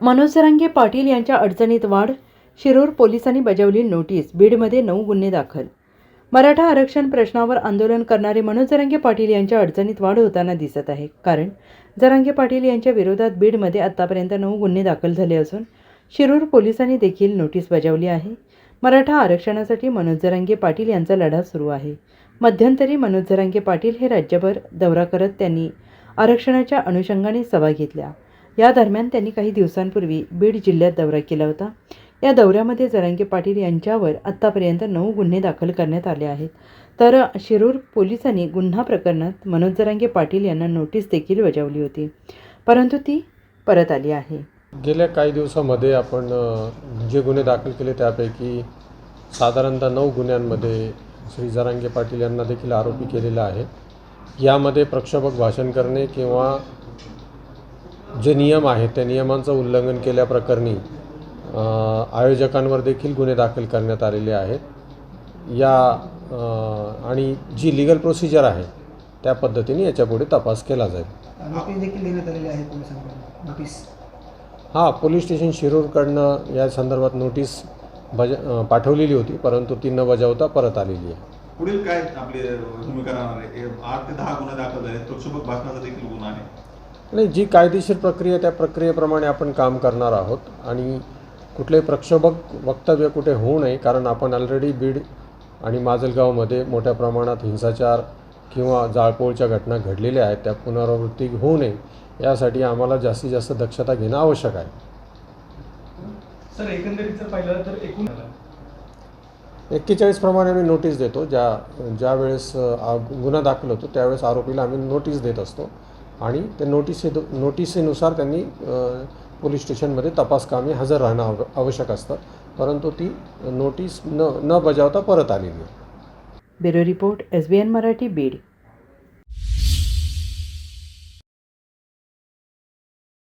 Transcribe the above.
मनोज सरांगे पाटील यांच्या अडचणीत वाढ शिरूर पोलिसांनी बजावली नोटीस बीडमध्ये नऊ गुन्हे दाखल. मराठा आरक्षण प्रश्नावर आंदोलन करणारे मनोज जरांगे पाटील यांच्या अडचणीत वाढ होताना दिसत आहे. कारण जरांगे पाटील यांच्या विरोधात बीडमध्ये आत्तापर्यंत नऊ गुन्हे दाखल झाले असून शिरूर पोलिसांनी देखील नोटीस बजावली आहे. मराठा आरक्षणासाठी मनोज जरांगे पाटील यांचा लढा सुरू आहे. मध्यंतरी मनोज जरांगे पाटील हे राज्यभर दौरा करत त्यांनी आरक्षणाच्या अनुषंगाने सभा घेतल्या. या दरम्यान त्यांनी काही दिवसांपूर्वी बीड जिल्ह्यात दौरा केला होता. या दौऱ्यामध्ये जरांगे पाटील यांच्यावर आत्तापर्यंत नऊ गुन्हे दाखल करण्यात आले आहेत. तर शिरूर पोलिसांनी गुन्हा प्रकरणात मनोज जरांगे पाटील यांना नोटीस देखील बजावली होती. परंतु ती परत आली आहे. गेल्या काही दिवसामध्ये आपण जे गुन्हे दाखल केले त्यापैकी साधारणतः नऊ गुन्ह्यांमध्ये श्री जरांगे पाटील यांना देखील आरोपी केलेला आहे. यामध्ये प्रक्षोभक भाषण करणे किंवा जे नियम आहेत त्या नियमांचं उल्लंघन केल्याप्रकरणी आयोजकांवर देखील गुन्हे दाखल करण्यात आलेले आहेत. या आणि जी लिगल प्रोसिजर आहे त्या पद्धतीने याच्यापुढे तपास केला जाईल. हां पोलीस स्टेशन शिरूरकडनं या संदर्भात नोटीस बज पाठवलेली होती परंतु ती न बजावता परत आलेली आहे. पुढील काय आपली भूमिका राहणार आहे? आठ ते दहा गुन्हे दाखल झाले प्रक्षोभक भाषणाचा देखील गुन्हा आहे. नाही जी कायदेशीर प्रक्रिया त्या प्रक्रियेप्रमाणे आपण काम करणार आहोत. आणि कुठलेही प्रक्षोभक वक्तव्य कुठे होऊ नये कारण आपण ऑलरेडी बीड आणि माजलगावमध्ये मोठ्या प्रमाणात हिंसाचार किंवा जाळपोळच्या घटना घडलेल्या आहेत त्या पुनरावृत्ती होऊ नये यासाठी आम्हाला जास्तीत जास्त दक्षता घेणं आवश्यक आहे. सर एकंदरीत जर पाहिलं तर एकूण एक्केचाळीस प्रमाणे आम्ही नोटीस देतो. ज्या ज्या वेळेस अ, आ- गुन्हा दाखल होतो त्यावेळेस आरोपीला आम्ही नोटीस देत असतो. आणि त्या नोटिसे नोटिसेनुसार त्यांनी पोलीस स्टेशनमध्ये तपासकामी हजर राहणं आव आवश्यक असतं. परंतु ती नोटीस न न बजावता परत आलेली आहे bureau report S B N Marathi Beed.